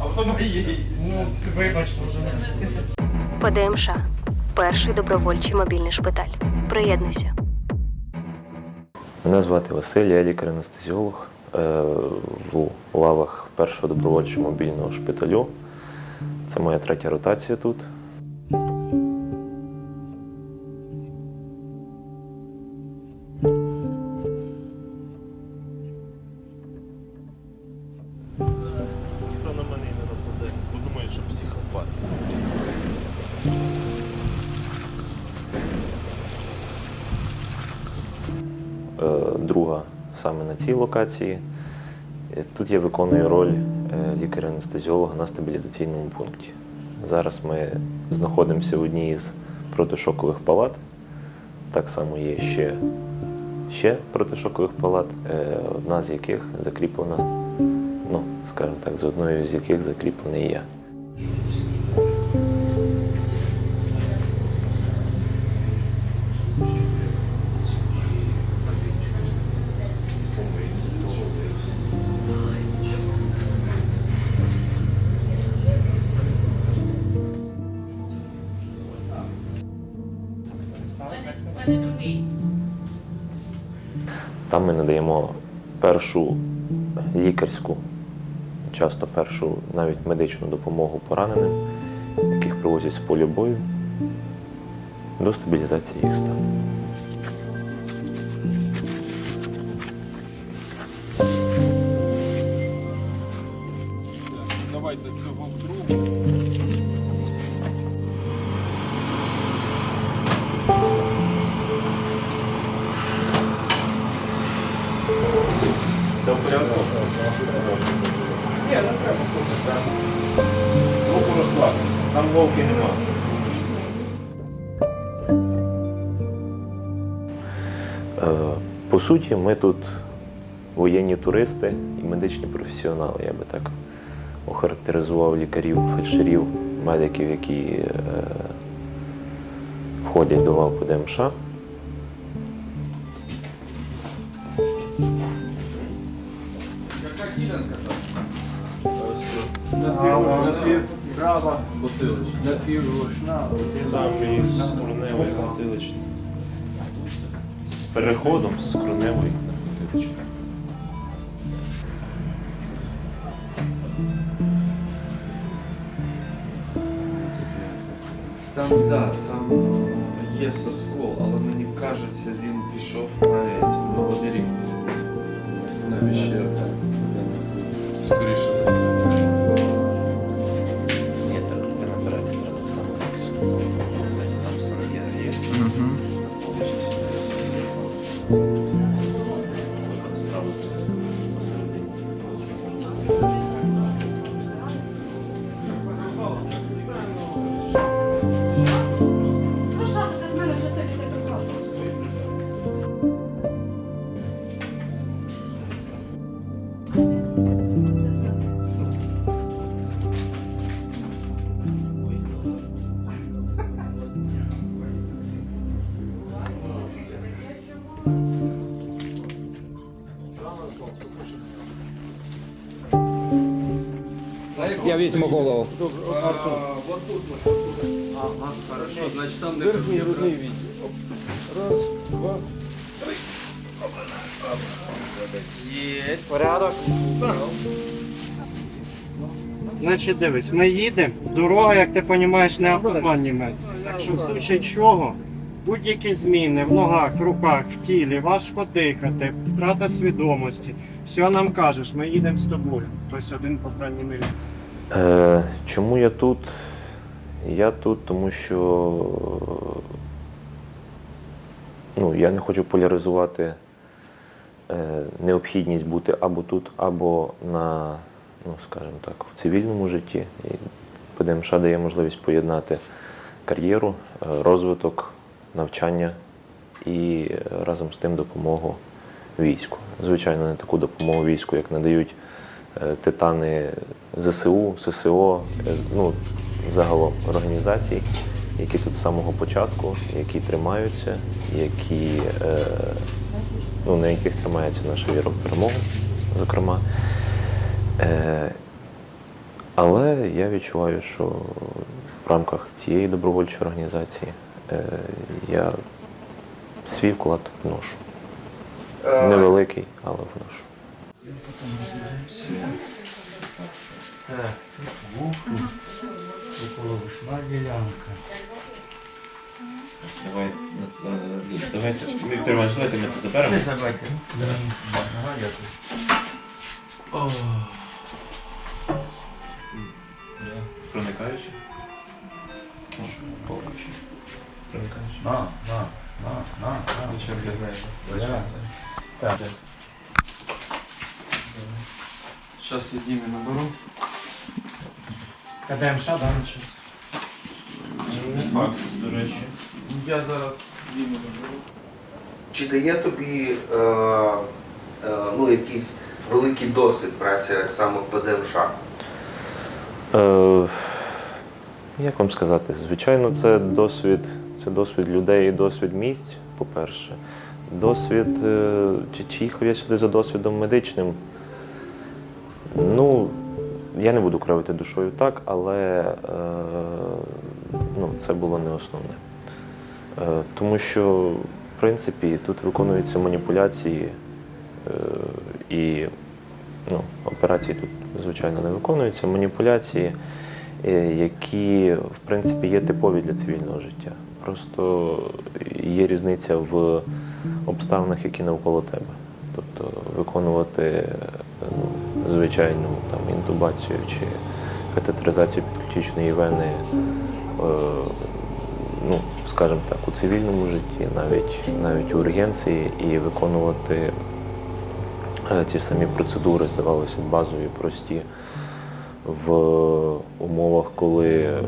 А потім моєї. Ну, вибачте, вже не ПДМШ перший добровольчий мобільний шпиталь. Приєднуйся. Мене звати Василь, я лікар-анестезіолог е, в лавах першого добровольчого мобільного шпиталю. Це моя третя ротація тут. Друга саме на цій локації. Е, Тут я виконую роль е, лікаря-анестезіолога на стабілізаційному пункті. Зараз ми знаходимося в одній із протишокових палат. Так само є ще, ще протишокових палат, е, одна з яких закріплена, ну, скажімо так, з одною з яких закріплений я. Там ми надаємо першу лікарську, часто першу навіть медичну допомогу пораненим, яких привозять з поля бою до стабілізації їх стану. Це в порядку? Ні, не треба слухати. Руку розслабити. Там вовки нема. Е, По суті, ми тут воєнні туристи і медичні професіонали, я би так охарактеризував лікарів, фельдшерів, медиків, які е, входять до лав ПДМШ. Права, Бутилич. напіврушна, Там і. З переходом з скроневої на потиличну. Там, да, там е, є соскол, але мені кажеться, він пішов на на водярі. На пещеру. Cristo. Візьму голову. Вот тут, вот. Ага, хорошо, значить там не Верхній грудний відділ. Раз, два. Є. Порядок. Значить, дивись, ми їдемо. Дорога, як ти розумієш, не автобан німецький. Так що в случае чого, будь-які зміни в ногах, в руках, в тілі, важко дихати, втрата свідомості. Все нам кажеш, ми їдемо з тобою. Тобто один, по крайній мірі. Е, чому я тут? Я тут, тому що ну, я не хочу поляризувати е, необхідність бути або тут, або на, ну, скажімо так, в цивільному житті. І ПДМШ дає можливість поєднати кар'єру, е, розвиток, навчання і е, разом з тим допомогу війську. Звичайно, не таку допомогу війську, як надають титани ЗСУ, ССО, е, ну, загалом організацій, які тут з самого початку, які тримаються, які, е, ну, на яких тримається наша віра в перемогу, зокрема. Е, але я відчуваю, що в рамках цієї добровольчої організації е, я свій вклад вношу. Невеликий, але вношу. Так, тут вухо, около вушна ділянка. Давай, давайте, Віктор Іванович, давайте ми це заберемо. Не забайте. Ага, дякую. Проникаючи. Проникаючи. На, на, на, на, на. Нічим не знаю. Я. Так. Зараз я Дімі наберу. КДМШ, да, начнеться? Не факт, до речі. Я зараз Дімі наберу. Чи дає тобі е, е, ну, якийсь великий досвід праці саме в ПДМШ? Е, як вам сказати? Звичайно, це досвід, це досвід людей і досвід місць, по-перше. Досвід, е, чи, чи їхав я сюди за досвідом медичним. Ну, я не буду кривити душою так, але е, ну, це було не основне. Е, тому що, в принципі, тут виконуються маніпуляції е, і ну, операції тут, звичайно, не виконуються. Маніпуляції, е, які, в принципі, є типові для цивільного життя. Просто є різниця в обставинах, які навколо тебе. Тобто виконувати звичайну там, інтубацію чи катетеризацію підключичної вени, е, ну, скажімо так, у цивільному житті, навіть, навіть у ургенції, і виконувати Е, Ті самі процедури здавалося базові, прості в умовах, коли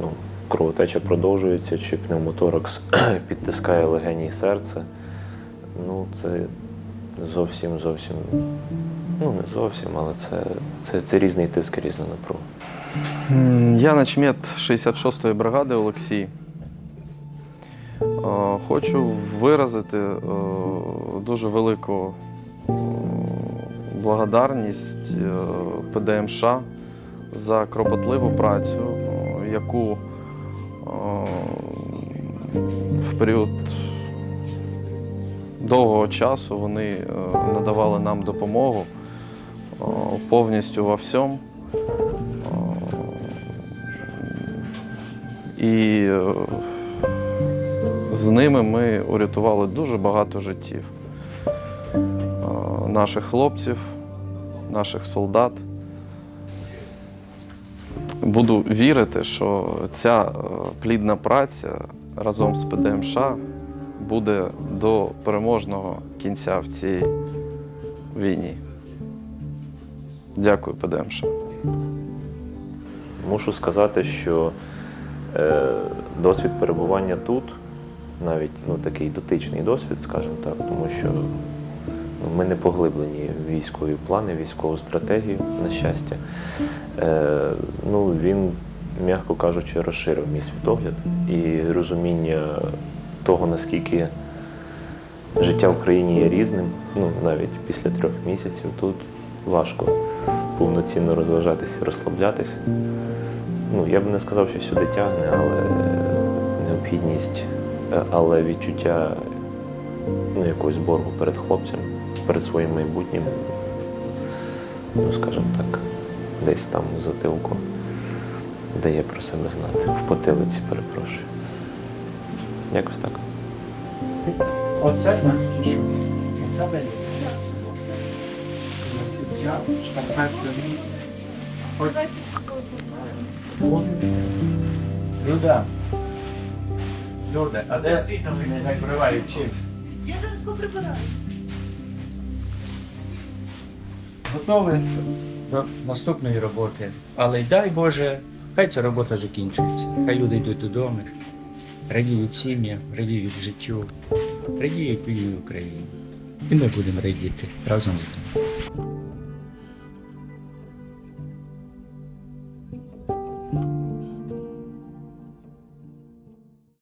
ну, кровотеча продовжується, чи пневмоторакс підтискає легені серце. Ну, це зовсім зовсім, ну не зовсім, але це, це, це різний тиск, різна напруга. Я начмет 66-ї бригади Олексій. Е, Хочу виразити е, дуже велику е, благодарність ПДМШ за кропотливу працю, яку в період довгого часу вони надавали нам допомогу повністю во всьому. І е, з ними ми урятували дуже багато життів наших хлопців, наших солдат. Буду вірити, що ця е, плідна праця разом з ПДМШ буде до переможного кінця в цій війні. Дякую, ПДМШ. Мушу сказати, що е, досвід перебування тут, навіть ну, такий дотичний досвід, скажімо так, тому що ну, ми не поглиблені в військові плани, військову стратегію, на щастя. Е, ну, він, м'яко кажучи, розширив мій світогляд і розуміння того, наскільки життя в країні є різним. Ну, навіть після трьох місяців тут важко повноцінно розважатися і розслаблятися. Ну, я б не сказав, що сюди тягне, але необхідність, е, але відчуття ну, якогось боргу перед хлопцем, перед своїм майбутнім, ну, скажімо так, десь там в затилку дає про себе знати. В потилиці, перепрошую. Якось так. Оце? Оце дає. Ця шкарпетка. Люда. Люда, а де не накривають чим? Я зараз поприбираю. готові до наступної роботи. Але й дай Боже, хай ця робота закінчується. Хай люди йдуть додому, радіють сім'ям, радіють життю, радіють вільній Україні. І ми будемо радіти разом з ними.